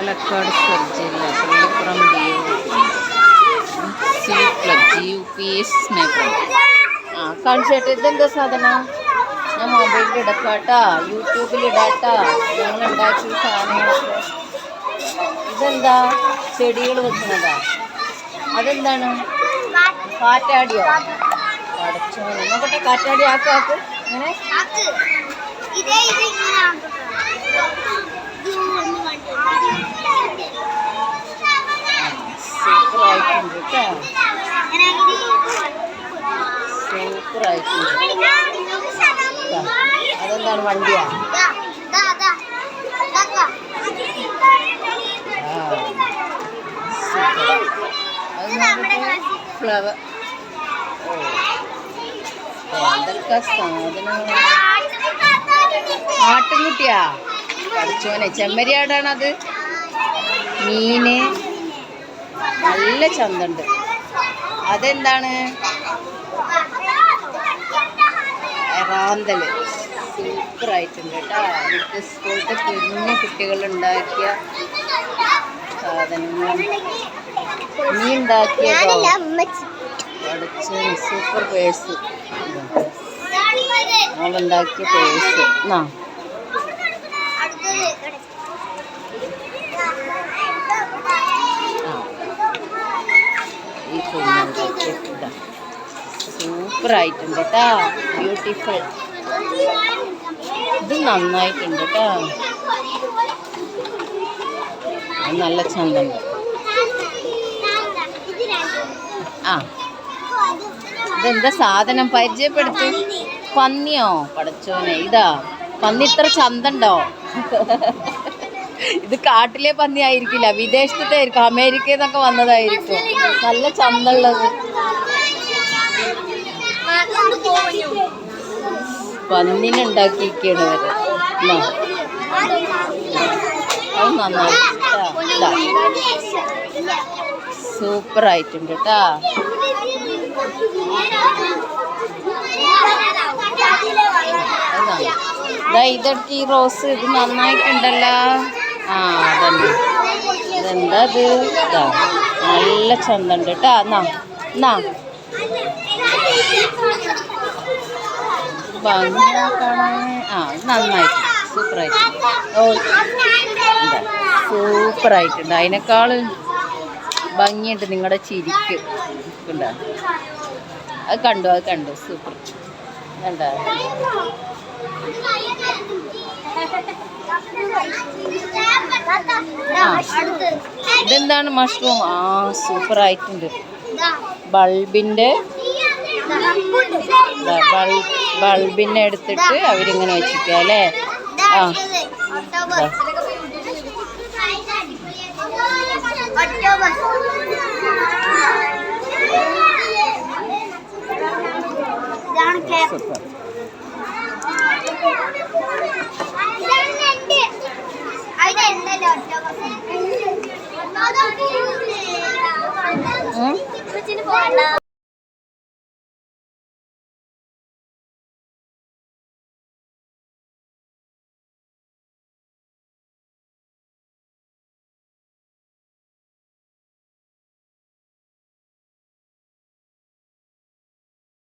Palakkad sub ജില്ല Pallippuram D C plus G U P S മേഖല ആ കാണിച്ചേട്ട് ഇതെന്താ സാധനം? ഞാൻ മൊബൈലിൽ ഇടക്കാട്ടാ യൂട്യൂബിൽ ഇടാട്ടാ. ഞങ്ങൾ ഉണ്ടാക്കിയ സാധനങ്ങളൊക്കെ ഇതെന്താ? ചെടികൾ വെക്കുന്നതാ. അതെന്താണ്? കാറ്റാടിയോ? അടച്ചോ നോക്കട്ടെ കാറ്റാടി ആക്കാക്ക് ആക്ക്. ഇങ്ങനെ ആക്ക്. ഇതേ ഇത് ഇങ്ങനെ ആക്കട്ടെ. ഇത് ഒന്ന് കണ്ടോ? സൂപ്പർ ആയിട്ടുണ്ട് കേട്ടോ ഇങ്ങനെ ഇത് സൂപ്പർ ആയിട്ടുണ്ട് ഇതാ. ദാ, അതെന്താണ് വണ്ടിയാ? ഫ്ലവർ. എന്തൊക്കെ സാധനങ്ങളാണ് ആട്ടുംകുട്ടിയാ? പഠിച്ചോനെ ചെമ്മരിയാടാണത്? മീന്. നല്ല ചന്തണ്ട്. അതെന്താണ്? റാന്തൽ. സൂപ്പർ ആയിട്ടുണ്ട് കേട്ടോ. അവിടുത്തെ സ്കൂളിലത്തെ കുഞ്ഞു കുട്ടികൾ ഉണ്ടാക്കിയ സാധനങ്ങളും നീ ഉണ്ടാക്കിയ സൂപ്പർ പേഴ്സ്. അവളുണ്ടാക്കിയ പേഴ്സ്. എന്നാ ഈ കുഞ്ഞുണ്ടാക്കിയ സൂപ്പർ ആയിട്ടുണ്ട് കേട്ടാ ബ്യൂട്ടിഫുൾ ഇത് നന്നായിട്ടുണ്ട് കേട്ടോ നല്ല രണ്ടും. ആ. ഇതെന്താ സാധനം? പരിചയപ്പെടുത്തു. പന്നിയോ? പടച്ചോനെ ഇതാ. പന്നി ഇത്ര ചന്തണ്ടോ? ഇത് കാട്ടിലെ പന്നി ആയിരിക്കില്ല. വിദേശത്തെ ആയിരിക്കും. അമേരിക്കയിൽ നിന്നൊക്കെ വന്നതായിരിക്കും. നല്ല ചന്തള്ളത്. ഒന്ന് പോയോ? പന്നിനെ ഉണ്ടാക്കിയിരിക്കുകയാണ് ഇവർ എന്നാ, അത് നന്നായിട്ട് സൂപ്പർ ആയിട്ടുണ്ട് കേട്ടാ ഇതാ ഇതെടുത്ത് ഈ റോസ് ഇത് നന്നായിട്ടുണ്ടല്ലോ. ആ അതന്നെ. ഇതെന്താ ഇത്? ഇതാ നല്ല ചന്തണ്ട് കേട്ടാ എന്നാ എന്നാ ഭംഗിയാക്കാണ് ആ നന്നായിട്ട് സൂപ്പറായിട്ടുണ്ട് ഓ സൂപ്പറായിട്ടുണ്ട് അതിനേക്കാൾ ഭംഗിയുണ്ട് നിങ്ങളുടെ ചിരിക്ക് കണ്ടോ? അത് കണ്ടു അത് കണ്ടു? സൂപ്പർ. കണ്ട? ഇതെന്താണ് മഷ്റൂം? ആ സൂപ്പറായിട്ടുണ്ട്. ബൾബിന്റെ ബൾബിനെ എടുത്തിട്ട് അവരിങ്ങനെ വെച്ചിരിക്കുക അല്ലേ? ആ.